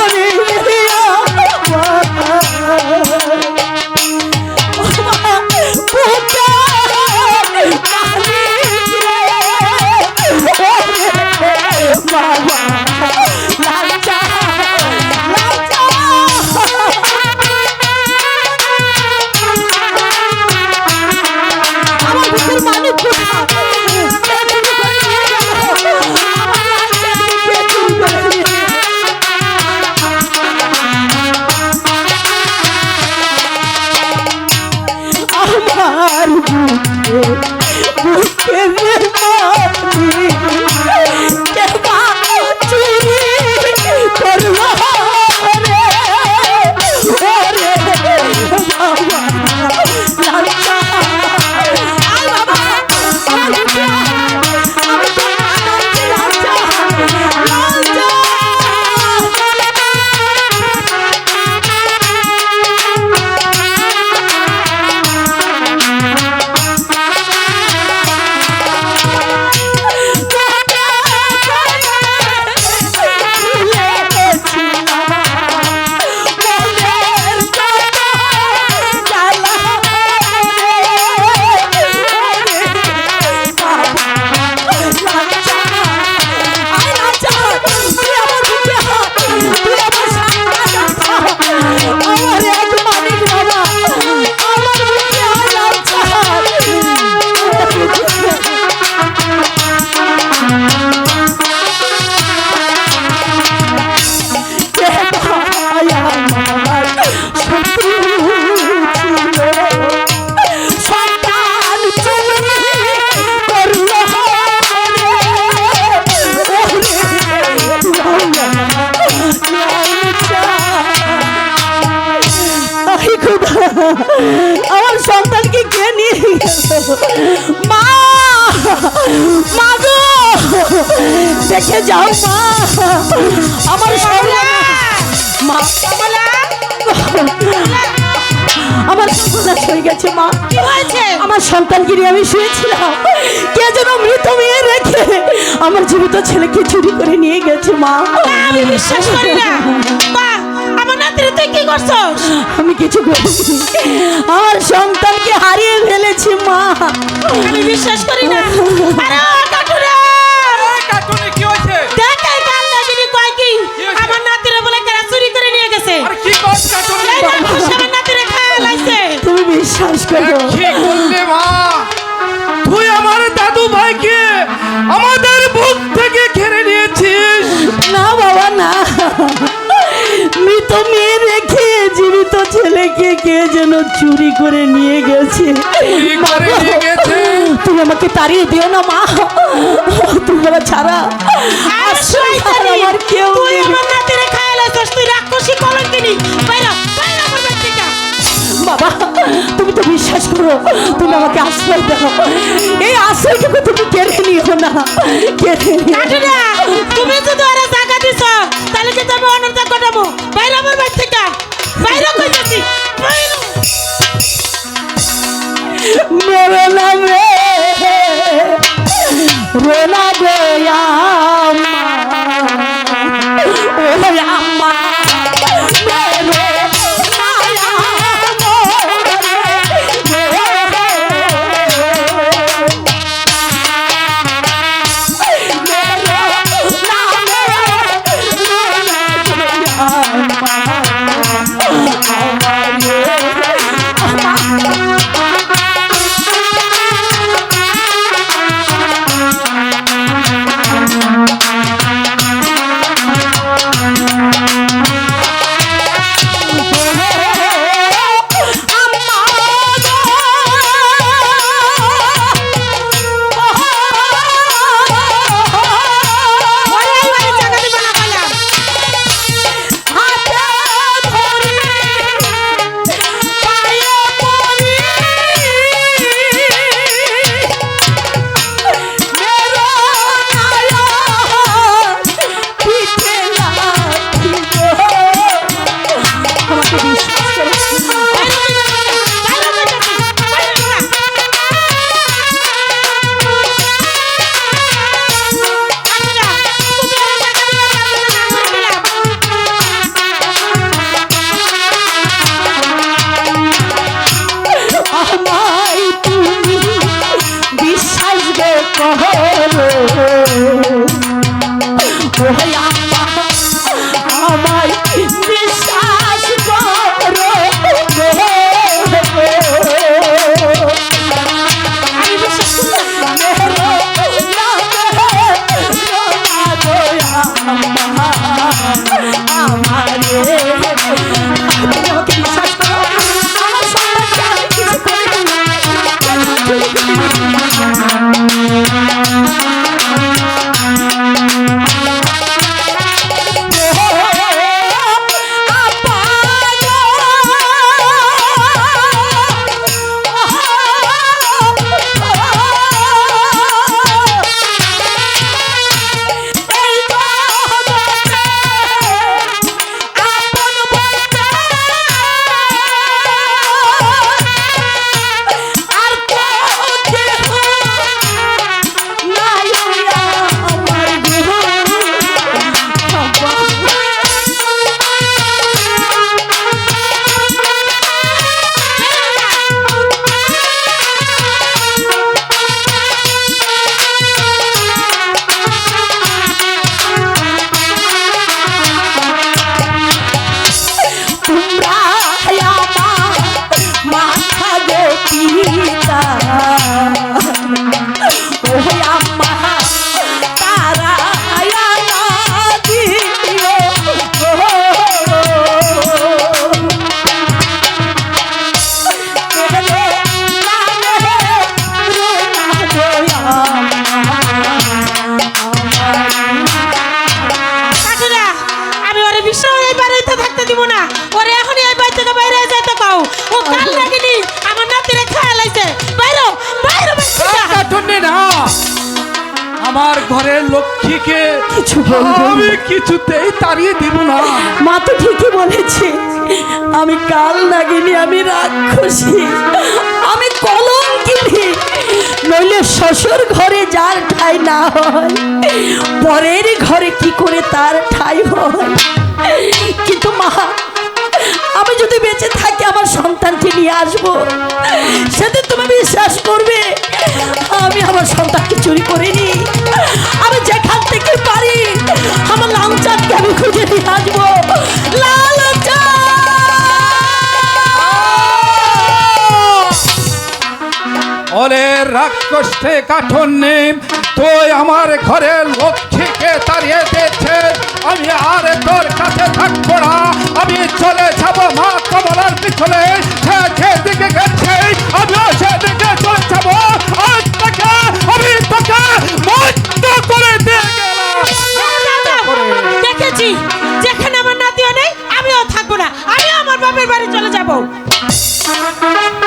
ওরে আমার সন্তানকে কে নিয়ে মা! মা গো! দেখে যাও মা! আমার সন্তান মা! আমার সন্তান হয়ে গেছে মা। কি হয়েছে? আমার সন্তানকে নিয়ে আমি শুয়েছিলাম। কে যেন মৃত মেয়ে রেখে আমার জীবিত ছেলেকে চুরি করে নিয়ে গেছে মা। আমি বিশ্বাস করি না? মা তুই কি করছস? আমি কিছু করিনি। আমার সন্তানকে হারিয়ে ফেলেছি মা। আমি বিশ্বাস করি না। আরে ও কাকুরে কি হয়েছে? দেখ এই কাল্লা যিনি কয় কি? আমার নাতিরে বলে কেরা চুরি করে নিয়ে গেছে। আরে কি কর কাটুনি আমার নাতিরে খায় লাইছে। তুমি বিশ্বাস করো। কি করলে মা? তুই আমার দাদু ভাইকে আমাদের বুক থেকে ঘিরে নিয়েছিস। না বাবা না। মৃত মেয়ে জীবিত ছেলেকে কে যেন চুরি করে নিয়ে গেছে? তুমি আমাকে তাড়িয়ে দিও না মা। তুমি বাবা ছাড়া। আমার কেউ বাবা তুমি তো বিশ্বাস করো তুমি আমাকে আশ্রয় দাও। এই আশ্রয়টুকু তুমি কেড়ে নিও না কেড়ে নিও তুমি যদি ওরা জায়গা দিছ তাহলে কিন্তু তোমরা আমার ঘরের লক্ষ্মীকে কিছু। আমি কিছুতেই তাড়িয়ে দিব না। মা তো ঠিকই বলেছে আমি কাল নাগিনি আমি রাক্ষসী আমি কলঙ্কিনী নইলে শ্বশুর ঘরে যার ঠাই না হয় পরের ঘরে কি করে তার ঠাই হয়? কিন্তু মা আমি যদি বেঁচে থাকি আমার সন্তানকে নিয়ে আসব সেদিন তুমি বিশ্বাস করবে আমি আমার সন্তানকে চুরি করিনি। খুঁজে দিয়ে আসব লাল ওরে রাক্ষসে কাঠন নিম, তুই আমার ঘরে লক্ষ্মীকে তাড়িয়ে দিয়েছে আমি আর তোর কাছে থাকব না। আমি চলে যাব মা কমলার পিছনে।